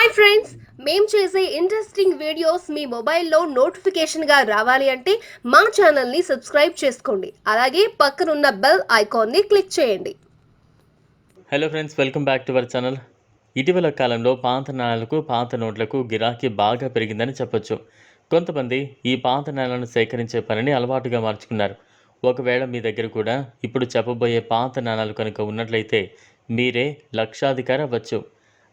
Hi friends మేము చేసే interesting videos మీ మొబైల్లో నోటిఫికేషన్గా రావాలి అంటే మా ఛానల్ని సబ్స్క్రైబ్ చేసుకోండి. అలాగే పక్కనున్న బెల్ ఐకాన్ని క్లిక్ చేయండి. Hello friends welcome back to our channel ఇటీవల కాలంలో పాత నాణాలకు పాత నోట్లకు గిరాకీ బాగా పెరిగిందని చెప్పొచ్చు. కొంతమంది ఈ పాత నాణాలను సేకరించే పనిని అలవాటుగా మార్చుకున్నారు. ఒకవేళ మీ దగ్గర కూడా ఇప్పుడు చెప్పబోయే పాత నాణాలు కనుక ఉన్నట్లయితే మీరే లక్షాధికారి అవ్వచ్చు.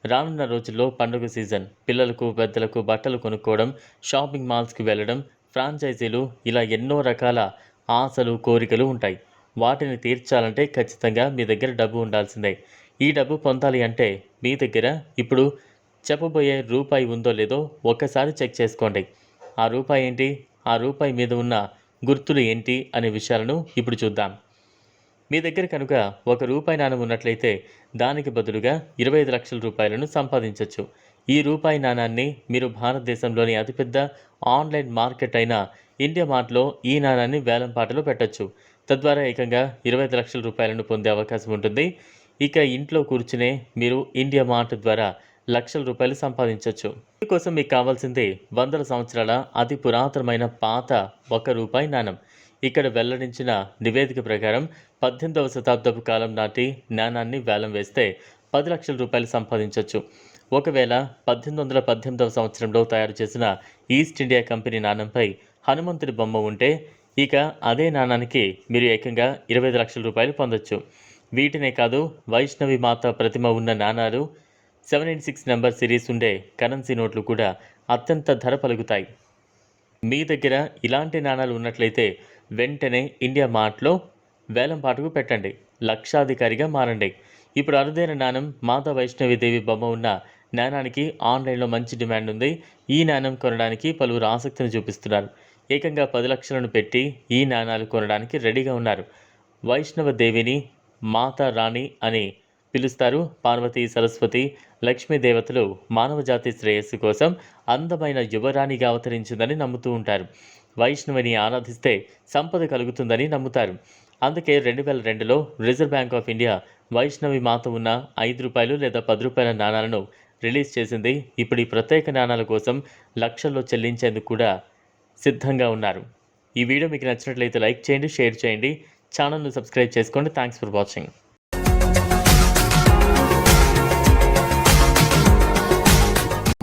రానున్న రోజుల్లో పండుగ సీజన్. పిల్లలకు పెద్దలకు బట్టలు కొనుక్కోవడం షాపింగ్ మాల్స్కి వెళ్ళడం ఫ్రాంచైజీలు ఇలా ఎన్నో రకాల ఆశలు కోరికలు ఉంటాయి. వాటిని తీర్చాలంటే ఖచ్చితంగా మీ దగ్గర డబ్బు ఉండాల్సిందే. ఈ డబ్బు పొందాలి అంటే మీ దగ్గర ఇప్పుడు చెప్పబోయే రూపాయి ఉందో లేదో ఒక్కసారి చెక్ చేసుకోండి. ఆ రూపాయి ఏంటి? ఆ రూపాయి మీద ఉన్న గుర్తులు ఏంటి? అనే విషయాలను ఇప్పుడు చూద్దాం. మీ దగ్గర కనుక ఒక రూపాయి నాణం ఉన్నట్లయితే దానికి బదులుగా ఇరవై ఐదు లక్షల రూపాయలను సంపాదించవచ్చు ఈ రూపాయి నాణాన్ని మీరు భారతదేశంలోని అతిపెద్ద ఆన్లైన్ మార్కెట్ అయిన ఇండియా మార్ట్లో ఈ నాణాన్ని వేలం పాటలో పెట్టొచ్చు. తద్వారా ఏకంగా ఇరవై ఐదు లక్షల రూపాయలను పొందే అవకాశం ఉంటుంది. ఇక ఇంట్లో కూర్చునే మీరు ఇండియా మార్ట్ ద్వారా లక్షల రూపాయలు సంపాదించవచ్చు దీనికోసం మీకు కావాల్సింది వందల సంవత్సరాల అతి పురాతనమైన పాత ఒక రూపాయి నాణం. ఇక్కడ వెల్లడించిన నివేదిక ప్రకారం పద్దెనిమిదవ శతాబ్దపు కాలం నాటి నాణాన్ని వేలం వేస్తే పది లక్షల రూపాయలు సంపాదించవచ్చు ఒకవేళ పద్దెనిమిది వందల పద్దెనిమిదవ సంవత్సరంలో తయారు చేసిన ఈస్ట్ ఇండియా కంపెనీ నాణంపై హనుమంతుడి బొమ్మ ఉంటే ఇక అదే నాణానికి మీరు ఏకంగా ఇరవై ఐదు లక్షల రూపాయలు పొందొచ్చు. వీటినే కాదు వైష్ణవి మాత ప్రతిమ ఉన్న నాణాలు seven eight six number series ఉండే కరెన్సీ నోట్లు కూడా అత్యంత ధర పలుకుతాయి. మీ దగ్గర ఇలాంటి నాణాలు ఉన్నట్లయితే వెంటనే ఇండియా మార్ట్లో వేలంపాటుకు పెట్టండి. లక్షాధికారిగా మారండి. ఇప్పుడు అరుదైన నాణం మాతా వైష్ణవిదేవి బొమ్మ ఉన్న నాణానికి ఆన్లైన్లో మంచి డిమాండ్ ఉంది. ఈ నాణం కొనడానికి పలువురు ఆసక్తిని చూపిస్తున్నారు. ఏకంగా పది లక్షలను పెట్టి ఈ నాణాలు కొనడానికి రెడీగా ఉన్నారు. వైష్ణవ దేవిని మాతా రాణి అని పిలుస్తారు పార్వతి సరస్వతి లక్ష్మీ దేవతలు మానవజాతి శ్రేయస్సు కోసం అందమైన యువరాణిగా అవతరించిందని నమ్ముతూ ఉంటారు. వైష్ణవిని ఆరాధిస్తే సంపద కలుగుతుందని నమ్ముతారు. అందుకే రెండు వేల రెండులో reserve bank of India Vaishnavi Mata ఉన్న ఐదు రూపాయలు లేదా పది రూపాయల నాణాలను రిలీజ్ చేసింది. ఇప్పుడు ఈ ప్రత్యేక నాణాల కోసం లక్షల్లో చెల్లించేందుకు కూడా సిద్ధంగా ఉన్నారు. ఈ వీడియో మీకు నచ్చినట్లయితే లైక్ చేయండి షేర్ చేయండి. ఛానల్ను సబ్స్క్రైబ్ చేసుకోండి. Thanks for watching.